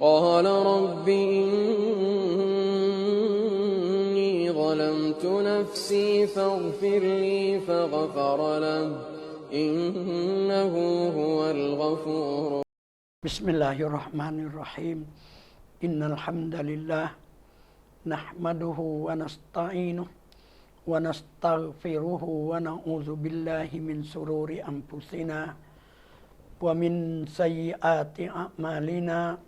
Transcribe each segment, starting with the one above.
قال رب إني ظلمت نفسي فاغفر لي فغفر له. إنه هو الغفور. بسم الله الرحمن الرحيم. إن الحمد لله نحمده ونستعينه ونستغفره ونعوذ بالله من سرور أنفسنا ومن سيئات أعمالنا.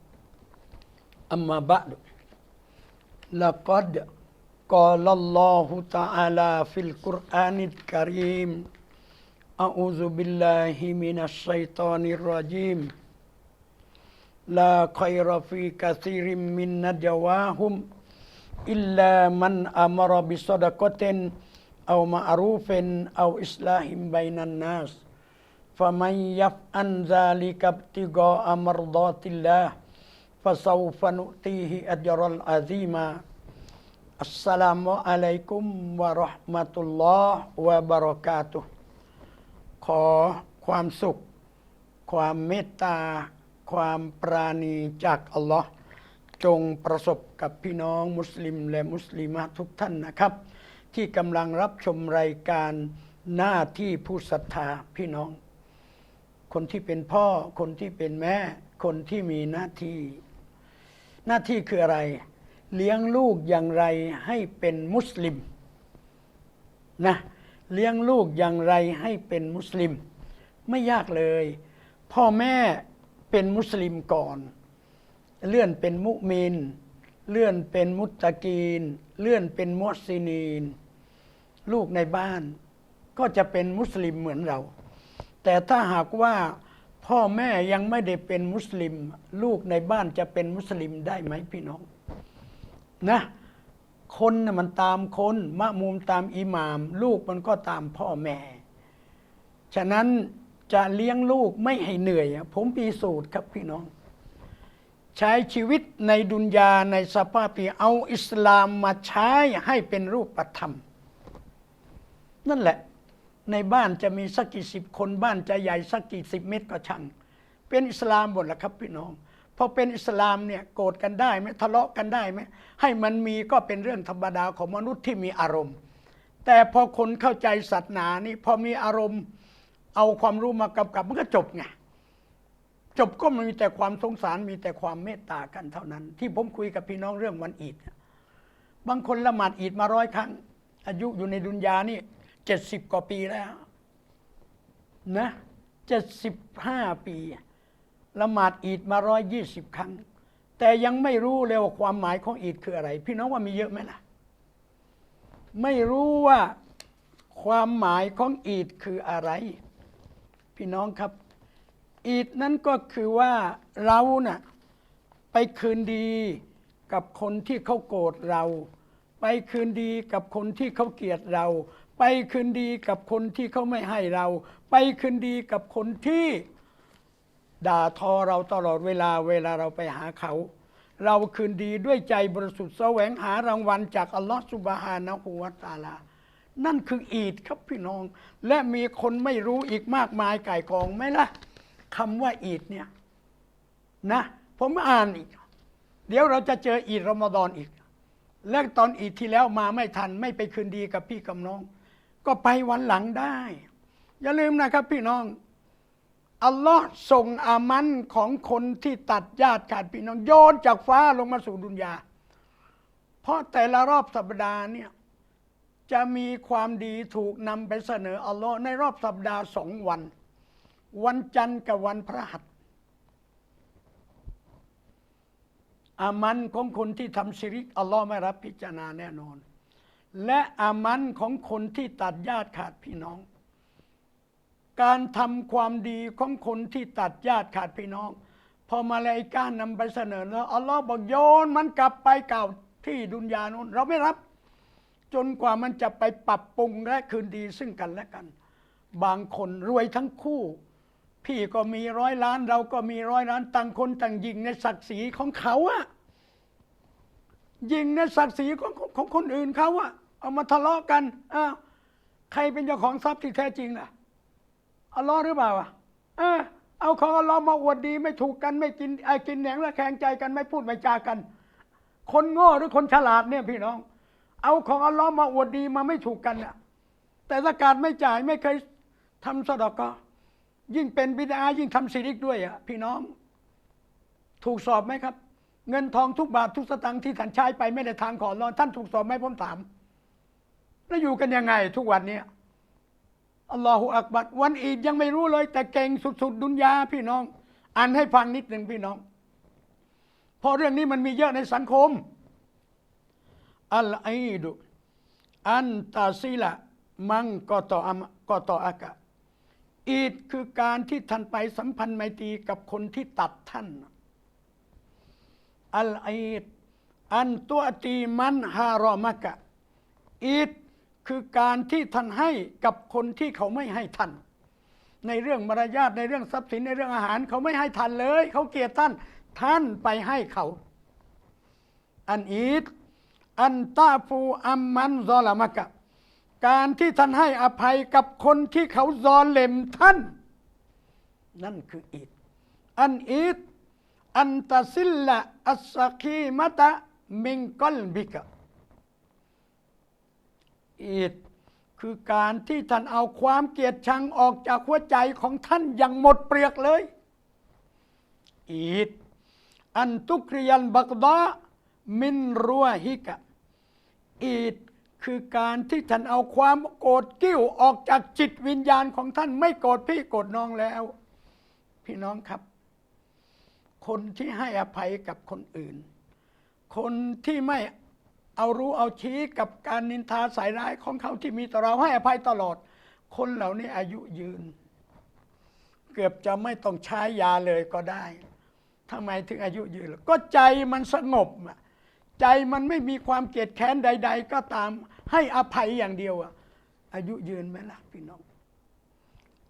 أما بعد لقد قال الله تعالى في القرآن الكريم أعوذ بالله من الشيطان الرجيم. لا خير في كثير من نجواهم إلا من أمر بصدقة أو معروف أو إصلاح بين الناس. فمن يفعل ذلك ابتغاء مرضات الله فسوف نؤتيه أجرا عظيما السلام عليكم ورحمة الله وبركاته ขอความสุข ความเมตตา ความปราณีจากอัลลอฮ์จงประสบกับพี่น้องมุสลิมและมุสลิมะทุกท่านนะครับ ที่กำลังรับชมรายการหน้าที่ผู้ศรัทธาพี่น้อง คนที่เป็นพ่อ คนที่เป็นแม่ คนที่มีหน้าที่ หน้าที่คืออะไร เลี้ยงลูกอย่างไรให้เป็นมุสลิมนะเลี้ยงลูกอย่างไรให้เป็นมุสลิม ไม่ยากเลย พ่อแม่เป็นมุสลิมก่อน เลื่อนเป็นมุมิน เลื่อนเป็นมุตตะกีน เลื่อนเป็นมุสซินีน ลูกในบ้านก็จะเป็นมุสลิมเหมือนเรา แต่ถ้าหากว่า พ่อแม่ยังไม่ได้เป็นมุสลิม ลูกในบ้านจะเป็นมุสลิมได้ไหมพี่น้อง นะ คนนะมันตามคนมะมุมตามอิหมาม ลูกมันก็ตามพ่อแม่ ฉะนั้นจะเลี้ยงลูกไม่ให้เหนื่อย ผมปีสูตรครับพี่น้อง ใช้ชีวิตในดุนยาในสภาพที่เอาอิสลามมาใช้ให้เป็นรูปธรรม นั่นแหละ ในบ้านจะมีสักกี่สิบคนบ้านจะใหญ่สักกี่สิบเมตรก็ช่าง เป็นอิสลามหมดแหละครับพี่น้องพอเป็นอิสลามเนี่ยโกรธกันได้ไหมทะเลาะกันได้ไหมให้มันมีก็เป็นเรื่องธรรมดาของมนุษย์ที่มีอารมณ์ แต่พอคนเข้าใจศาสนานี่พอมีอารมณ์เอาความรู้มากำกับมันก็จบไงจบก็มันมีแต่ความสงสารมีแต่ความเมตตากันเท่านั้น ที่ผมคุยกับพี่น้องเรื่องวันอีดบางคนละหมาดอีดมาร้อยครั้ง อายุอยู่ในดุนยานี่ เจ็ดสิบกว่าปีแล้วนะเจ็ดสิบห้าปีละหมาดอีดมาร้อยยี่สิบครั้ง แต่ยังไม่รู้เลยว่าความหมายของอีดคืออะไร พี่น้องว่ามีเยอะไหมล่ะ ไม่รู้ว่าความหมายของอีดคืออะไร พี่น้องครับ อีดนั้นก็คือว่าเราน่ะไปคืนดีกับคนที่เขาโกรธเรา ไปคืนดีกับคนที่เขาเกลียดเรา ไปคืนดีกับคนที่เขาไม่ให้เรา ไปคืนดีกับคนที่ด่าทอเราตลอดเวลาเวลาเราไปหาเขา เราคืนดีด้วยใจบริสุทธิ์แสวงหารางวัลจากอัลลอฮฺสุบฮานะฮูวาตาลา นั่นคืออีดครับพี่น้อง และมีคนไม่รู้อีกมากมายไก่กองไหมล่ะคำว่าอีดเนี่ยนะผมอ่านอีก เดี๋ยวเราจะเจออีดรอมฎอนอีก และตอนอีดที่แล้วมาไม่ทันไม่ไปคืนดีกับพี่กับน้อง ก็ไปวันหลังได้ อย่าลืมนะครับพี่น้อง อัลลอฮ์ส่งอามันของคนที่ตัดญาติขาดพี่น้องโยนจากฟ้าลงมาสู่ดุนยา เพราะแต่ละรอบสัปดาห์เนี่ยจะมีความดีถูกนำไปเสนออัลลอฮ์ในรอบสัปดาห์สองวัน วันจันทร์กับวันพระหัสอามันของคนที่ทำชิริกอัลลอฮ์ไม่รับพิจารณาแน่นอน และอามันของคนที่ตัดญาติขาดพี่น้อง การทำความดีของคนที่ตัดญาติขาดพี่น้อง พอมาเลาอิกานำไปเสนอแล้วอัลลอฮ์บอกโยนมันกลับไปเก่าที่ดุนยานุนเราไม่รับ จนกว่ามันจะไปปรับปรุงและคืนดีซึ่งกันและกัน บางคนรวยทั้งคู่ พี่ก็มีร้อยล้านเราก็มีร้อยล้านต่างคนต่างยิงในศักดิ์ศรีของเขาอะยิงในศักดิ์ศรีของของคนอื่นเขาอะ เอามาทะเลาะกันอ้าวใครเป็นเจ้าของทรัพย์ที่แท้จริงล่ะอัลลอฮ์หรือเปล่าอะเออเอาของอัลลอฮ์มาอวดดีไม่ถูกกันไม่กินไอ้กินแหนงและแข่งใจกันไม่พูดไม่จากัน คนโง่หรือคนฉลาดเนี่ยพี่น้อง เอาของอัลลอฮ์มาอวดดีมาไม่ถูกกันน่ะแต่สการไม่จ่ายไม่เคยทำสะดอกก็ ยิ่งเป็นบิดายิ่งทำสิริกด้วยอะพี่น้อง ถูกสอบไหมครับ เงินทองทุกบาททุกสตางค์ที่ท่านใช้ไปไม่ได้ทางขอรอนท่านถูกสอบไหมผมถาม แล้วอยู่กันยังไงทุกวันนี้อัลลอฮฺอักบัดวันอีดยังไม่รู้เลย แต่เก่งสุด ๆ ดุนยาพี่น้องอ่านให้ฟังนิดหนึ่งพี่น้องเพราะเรื่องนี้มันมีเยอะในสังคม อัลอีดุอันตาซิละมังกอตออามกอตออากะอีดคือการที่ท่านไปสัมพันธ์ไมตรีกับคนที่ตัดท่าน อัลอีดอันตัวตีมันฮารอมะกะอีด คือการที่ท่านให้กับคนที่เขาไม่ให้ท่านในเรื่องมารยาทในเรื่องทรัพย์สินในเรื่องอาหาร เขาไม่ให้ท่านเลย เขาเกลียดท่านท่านไปให้เขา อันอีดอันตาฟูอัมมันซอลามะกะ การที่ท่านให้อภัยกับคนที่เขาซอเลมท่าน นั่นคืออีดอันอีดอันตาซิลละอัสซาคีมะตะมิงกอลบิกะ อีดคือการที่ท่านเอาความเกลียดชังออกจากหัวใจของท่านอย่างหมดเปลือกเลย อีดอันตุกริยันบักดามินรัวฮิกะ อีดคือการที่ท่านเอาความโกรธกิ้วออกจากจิตวิญญาณของท่านไม่โกรธพี่โกรธน้องแล้ว พี่น้องครับ คนที่ให้อภัยกับคนอื่น คนที่ไม่ เอารู้เอาชี้กับการนินทาใส่ร้ายของเขาที่มีต่อเราให้อภัยตลอด คนเหล่านี้อายุยืน เกือบจะไม่ต้องใช้ยาเลยก็ได้ทำไมถึงอายุยืนล่ะก็ใจมันสงบอะใจมันไม่มีความเกลียดแค้นใด ๆ ก็ตามให้อภัยอย่างเดียวอะอายุยืนไหมล่ะพี่น้อง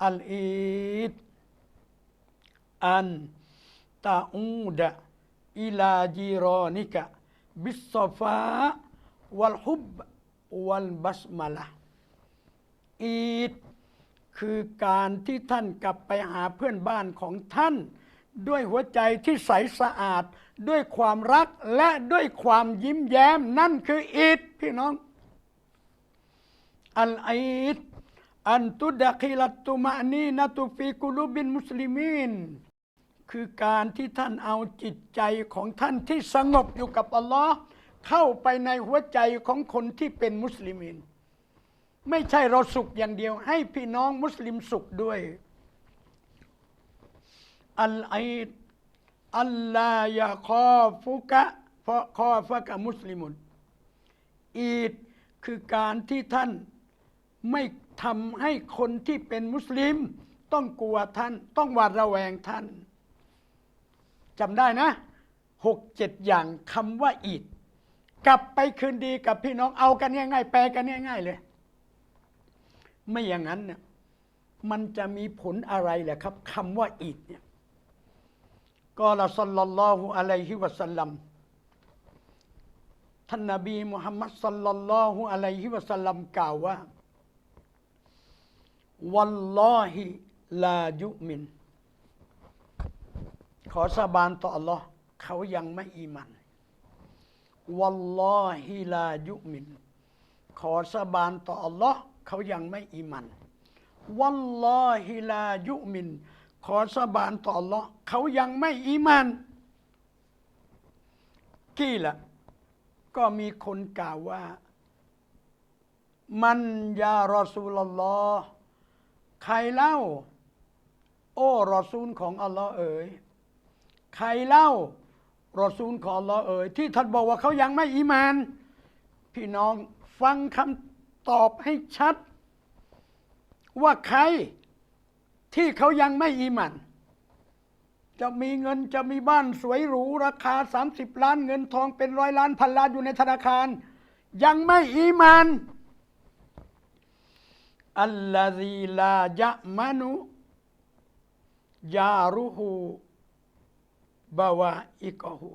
อัลอีดอันตาอูดะอิลาจีรอนิกะ บิสซอฟาวัลฮุบวัลบัสมาละอีดคือการที่ท่านกลับไปหาเพื่อนบ้านของท่าน ด้วยหัวใจที่ใสสะอาด ด้วยความรักและด้วยความยิ้มแย้ม นั่นคืออีดพี่น้อง อัลอีดอันตุดะคิลัตตุมานีนตุฟีกุลูบินมุสลิมีน คือการที่ท่านเอาจิตใจของท่านที่สงบอยู่กับอัลลอฮ์เข้าไปในหัวใจของคนที่เป็นมุสลิมิน ไม่ใช่เราสุขอย่างเดียว ให้พี่น้องมุสลิมสุขด้วยอัลอีดอัลลายาคอฟุกะฟะคอฟะกะมุสลิมุนอีดคือการที่ท่านไม่ทำให้คนที่เป็นมุสลิม ต้องกลัวท่าน ต้องหวาดระแวงท่าน จำได้นะหกเจ็ดอย่างคำว่าอีดกลับไปคืนดีกับพี่น้องเอากันง่ายๆแปลกันง่ายๆเลย ไม่อย่างนั้นเนี่ยมันจะมีผลอะไรแหละครับคำว่าอีดเนี่ยก็ละสัลลัลลอฮุอะลัยฮิวะสัลลัมท่านนบีมุฮัมมัดสัลลัลลอฮุอะลัยฮิวะสัลลัมกล่าวว่า วัลลอฮิลายุมิน ขอสาบานต่อ Allah เขายังไม่อีมันวัลลอฮิลายุมิน ขอสาบานต่อ Allah เขายังไม่อีมันวัลลอฮิลายุมิน ขอสาบานต่อ Allah เขายังไม่อีมันกี่ละก็มีคนกล่าวว่า มันยารอซูลลอใครเล่า โอ้รอซูลของอัลลอฮ์เอ๋ย ใครเล่ารอซูลของอัลลอฮ์เอ๋ยที่ท่านบอกว่าเขายังไม่อีมาน พี่น้องฟังคำตอบให้ชัด ว่าใครที่เขายังไม่อีมานจะมีเงินจะมีบ้านสวยหรู ราคา 30 ล้านเงินทองเป็นร้อยล้านพันล้านอยู่ในธนาคาร ยังไม่อีมานอัลลอฮีลายะมานุยารุหู บาวาอิกอหู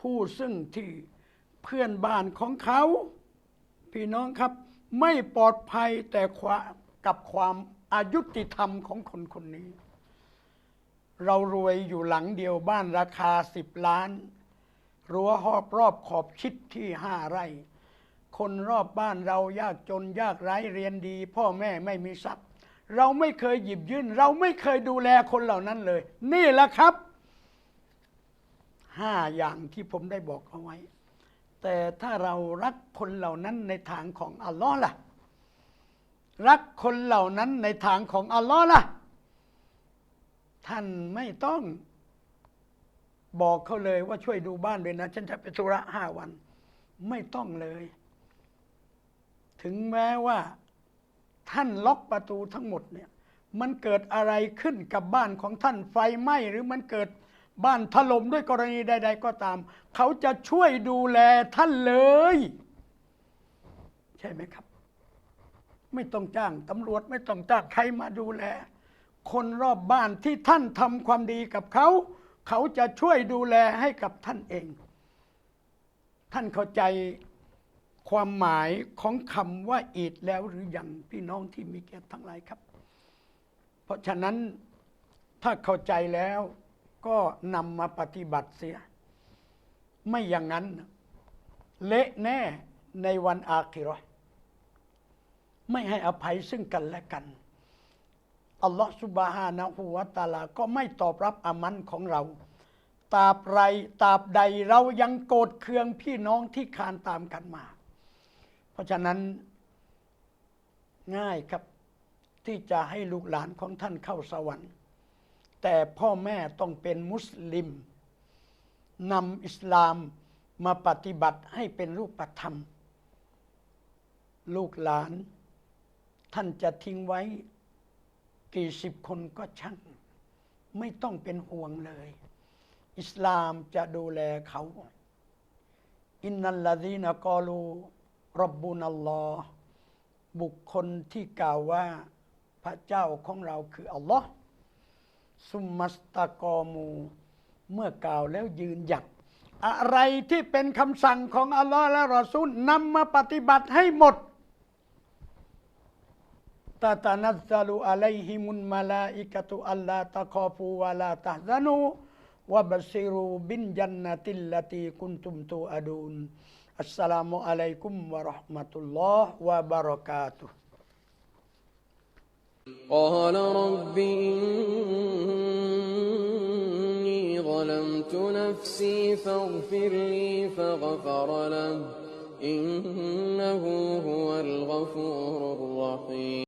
ผู้ซึ่งที่เพื่อนบ้านของเขา พี่น้องครับ ไม่ปลอดภัยแต่ความกับความอายุติธรรมของคนคนนี้ เรารวยอยู่หลังเดียวบ้านราคาสิบล้านรั้วหอบรอบขอบชิดที่ห้าไร่ คนรอบบ้านเรายากจนยากไร้เรียนดี พ่อแม่ไม่มีทรัพย์ เราไม่เคยหยิบยื่น เราไม่เคยดูแลคนเหล่านั้นเลย นี่แหละครับห้าอย่างที่ผมได้บอกเอาไว้ แต่ถ้าเรารักคนเหล่านั้นในทางของอัลลอฮ์ล่ะ รักคนเหล่านั้นในทางของอัลลอฮ์ล่ะ ท่านไม่ต้อง บอกเขาเลยว่าช่วยดูบ้านด้วยนะ ฉันจะไปธุระห้าวัน ไม่ต้องเลย ถึงแม้ว่า ท่านล็อกประตูทั้งหมดเนี่ยมันเกิดอะไรขึ้นกับบ้านของท่านไฟไหม้หรือมันเกิดบ้านถล่มด้วยกรณีใด ๆ ก็ตาม เขาจะช่วยดูแลท่านเลย ใช่ไหมครับ ไม่ต้องจ้างตำรวจไม่ต้องจ้างใครมาดูแล คนรอบบ้านที่ท่านทำความดีกับเขา เขาจะช่วยดูแลให้กับท่านเอง ท่านเข้าใจ ความหมายของคำว่าอีดแล้วหรือยังพี่น้องที่มีเกียรติทั้งหลายครับ เพราะฉะนั้นถ้าเข้าใจแล้วก็นำมาปฏิบัติเสีย ไม่อย่างนั้น เละแน่ในวันอาคิราะห์ไม่ให้อภัยซึ่งกันและกัน อัลลอฮฺสุบฮานะฮูวะตะอาลา ก็ไม่ตอบรับอามันของเราตาบไรตาบใดเรายังโกรธเคืองพี่น้องที่คานตามกันมา เพราะฉะนั้นง่ายครับที่จะให้ลูกหลานของท่านเข้าสวรรค์ แต่พ่อแม่ต้องเป็นมุสลิมนำอิสลามมาปฏิบัติให้เป็นรูปธรรม ลูกหลาน ท่านจะทิ้งไว้กี่สิบคนก็ช่าง ไม่ต้องเป็นห่วงเลย อิสลามจะดูแลเขา อินนัลลาดีนกอลู รับบุนัลลอฮ์บุคคลที่กล่าวว่าพระเจ้าของเราคืออัลลอฮ์ซุมมัสตะกอมู เมื่อกล่าวแล้วยืนหยัด อะไรที่เป็นคำสั่งของอัลลอฮ์และรอซูลนำมาปฏิบัติให้หมดตาตานัซซาลูอะลัยฮิมุลมาลาอิกะตุอัลลาตะคอฟูวะลาตะฮซานูวะบัสซิรูบินจันนติลลตีกุนตุมตูอดูน Assalamualaikum warahmatullahi wabarakatuh. قال رب إني ظلمت نفسي فاغفر لي فغفر له إنه هو الغفور الرحيم